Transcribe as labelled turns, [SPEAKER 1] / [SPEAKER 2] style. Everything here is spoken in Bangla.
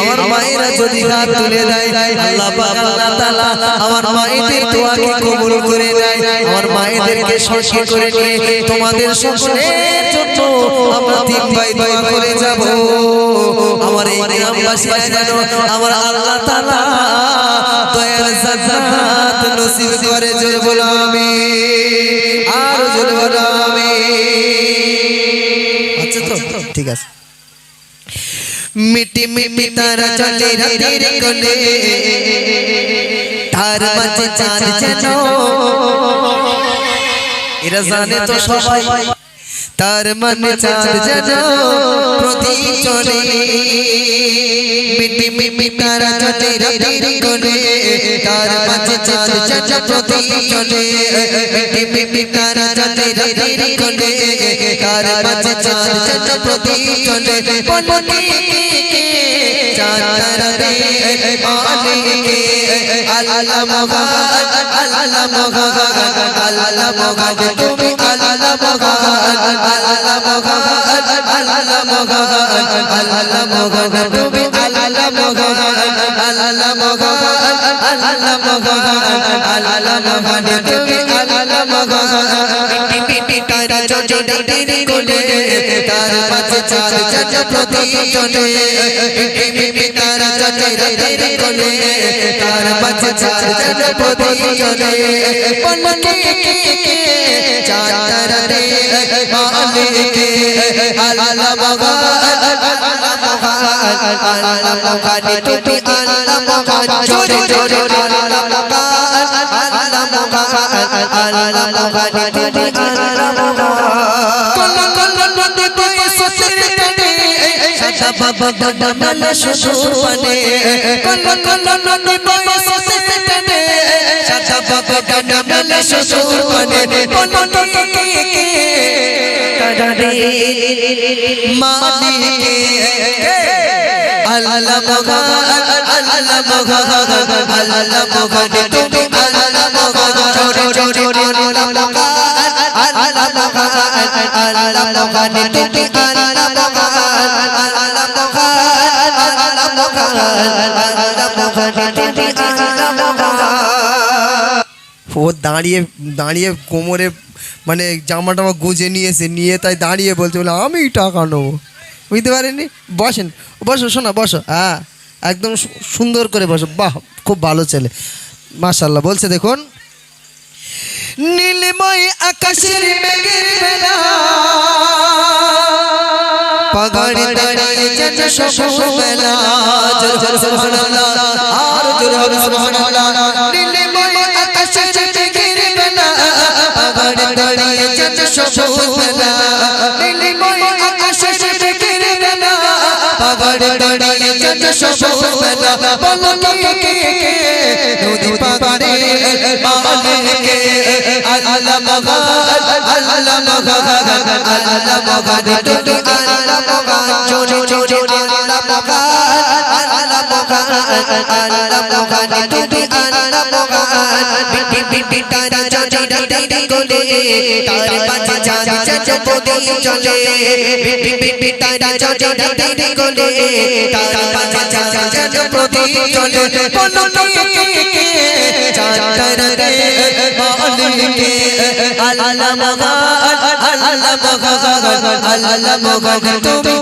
[SPEAKER 1] আমার মায়েরা যদি হাত তুলে দেয় আল্লাহ বাবা তাআলা আমার মায়েদের দোয়াকে কবুল করে নেয় আমার মায়েদেরকে সঙ্গে করে নিয়ে তোমাদের সকলের জন্য আমরা তিন ভাই দোয়া করে যাব আমার এই গ্রামবাসীরা যেন আমার আল্লাহ তাআলা দয়ার জান্নাত নসিব করে জোরে বলো আমিন আর জোরে বলো আমিন আচ্ছা তো ঠিক আছে মিটি মিটি তারা চলে রাতের কোলে তার মাঝে চাঁদ যেন এরা জানে তো সবাই তার মানে চাঁদ যেন প্রদীপ চলে মিটি মিটি তারা চলে রাতের কোলে তার মাঝে চাঁদ যেন প্রদীপ চলে মিটি মিটি তারা চলে রাতের কোলে তার মাঝে চাঁদ যেন প্রদীপ চলে মনে রে মালিকে আল্লাহ মগান আল্লাহ মগান আল্লাহ মগান তুমি আল্লাহ মগান আল্লাহ মগান আল্লাহ মগান আল্লাহ মগান তুমি আল্লাহ মগান আল্লাহ মগান আল্লাহ মগান আল্লাহ মগান তুমি আল্লাহ মগান পিপি তারা চলে ডাইরে কোলে তার মাঝে চাঁদ চাঁদ প্রদীপ চলে পিপি তারা কোলে তার চাঁদ প্রদীপ চলে পলকে চাঁদ তারা মালিকে আল্লাহ মগান আল্লাহ মগান তুমি আল্লাহ মগান জোরে জোরে আল্লাহ মগান আল্লাহ মগান আল্লাহ মগান তুমি আল্লাহ মগান বাবা বাবা মেলা শ্বশুর পানে কল কল নদী বয়ে সসির তনে সাদা বাবা বাবা মেলা শ্বশুর পানে তুমি
[SPEAKER 2] ও দাঁড়িয়ে দাঁড়িয়ে কোমরে মানে জামা টামা গুজে নিয়েছে, নিয়ে তাই দাঁড়িয়ে বলছে, বলে, আমি টাকা নেব। বুঝতে পারেননি? বসেন, বসো, শোনা, বসো হ্যাঁ একদম সুন্দর করে বসো। বাহ, খুব ভালো ছেলে। মাশাল্লাহ বলছে, দেখুন, নীলময় আকাশের মেঘের
[SPEAKER 1] পাগাড়ি দাঁড়িয়ে যেন সবুজ বেলা জোর জোর সুবহানাল্লাহ। আর জোর হবে সুবহানাল্লাহ। নীলময় আকাশে মেঘের বেলা। পাগাড়ি দাঁড়িয়ে যেন সবুজ বেলা নীলময় আকাশে মেঘের বেলা। পাগাড়ি দাঁড়িয়ে যেন সবুজ বেলা বলো কে কে কে নদী পাগাড়ে মালিকে আল্লাহ মগান আল্লাহ মগান আল্লাহ আল্লাহ জোরে জোরে আল্লাহ মগান আল্লাহ মগান আল্লাহ চলে চলে আল্লাহ মগান আল্লাহ মগান আল্লাহ মগান তুমি